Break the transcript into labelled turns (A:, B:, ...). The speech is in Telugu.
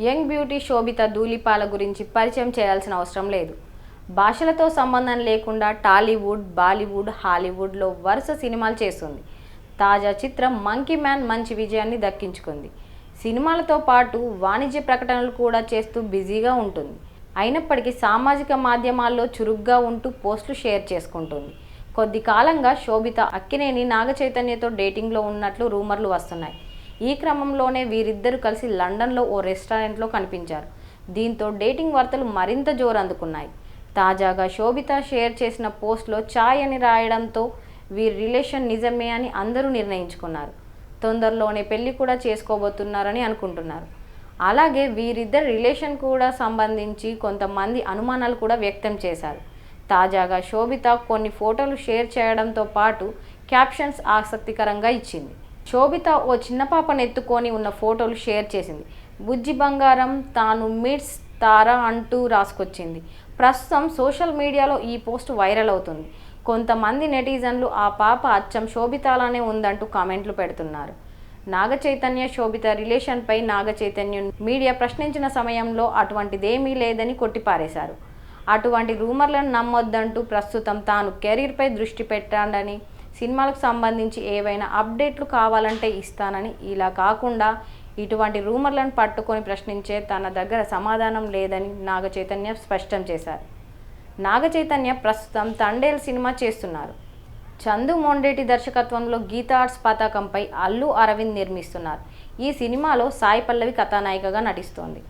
A: యంగ్ బ్యూటీ శోభిత ధూళిపాల గురించి పరిచయం చేయాల్సిన అవసరం లేదు. భాషలతో సంబంధం లేకుండా టాలీవుడ్ బాలీవుడ్ హాలీవుడ్లో వరుస సినిమాలు చేస్తుంది. తాజా చిత్రం మంకీ మ్యాన్ మంచి విజయాన్ని దక్కించుకుంది. సినిమాలతో పాటు వాణిజ్య ప్రకటనలు కూడా చేస్తూ బిజీగా ఉంటుంది. అయినప్పటికీ సామాజిక మాధ్యమాల్లో చురుగ్గా ఉంటూ పోస్టులు షేర్ చేసుకుంటుంది. కొద్ది కాలంగా శోభిత అక్కినేని నాగ చైతన్యతో డేటింగ్లో ఉన్నట్లు రూమర్లు వస్తున్నాయి. ఈ క్రమంలోనే వీరిద్దరూ కలిసి లండన్లో ఓ రెస్టారెంట్లో కనిపించారు. దీంతో డేటింగ్ వార్తలు మరింత జోరు అందుకున్నాయి తాజాగా శోభిత షేర్ చేసిన పోస్ట్లో ఛాయ్ అని రాయడంతో వీరి రిలేషన్ నిజమే అని అందరూ నిర్ణయించుకున్నారు. తొందరలోనే పెళ్ళి కూడా చేసుకోబోతున్నారని అనుకుంటున్నారు. అలాగే వీరిద్దరి రిలేషన్ కూడా సంబంధించి కొంతమంది అనుమానాలు కూడా వ్యక్తం చేశారు. తాజాగా శోభిత కొన్ని ఫోటోలు షేర్ చేయడంతో పాటు క్యాప్షన్స్ ఆసక్తికరంగా ఇచ్చింది. శోభిత ఓ చిన్న పాపను ఎత్తుకొని ఉన్న ఫోటోలు షేర్ చేసింది. బుజ్జి బంగారం తాను మిడ్స్ తారా అంటూ రాసుకొచ్చింది. ప్రస్తుతం సోషల్ మీడియాలో ఈ పోస్ట్ వైరల్ అవుతుంది. కొంతమంది నెటిజన్లు ఆ పాప అచ్చం శోభితాలానే ఉందంటూ కామెంట్లు పెడుతున్నారు. నాగ చైతన్య శోభిత రిలేషన్పై నాగ చైతన్యం మీడియా ప్రశ్నించిన సమయంలో అటువంటిదేమీ లేదని కొట్టిపారేశారు. అటువంటి రూమర్లను నమ్మొద్దంటూ ప్రస్తుతం తాను కెరీర్పై దృష్టి పెట్టాడని సినిమాలకు సంబంధించి ఏవైనా అప్డేట్లు కావాలంటే ఇస్తానని ఇలా కాకుండా ఇటువంటి రూమర్లను పట్టుకొని ప్రశ్నించే తన దగ్గర సమాధానం లేదని నాగ చైతన్య స్పష్టం చేశారు. నాగ చైతన్య ప్రస్తుతం తండేల్ సినిమా చేస్తున్నారు. చందు మొండేటి దర్శకత్వంలో గీతా ఆర్ట్స్ పతాకంపై అల్లు అరవింద్ నిర్మిస్తున్నారు. ఈ సినిమాలో సాయి పల్లవి కథానాయికగా నటిస్తోంది.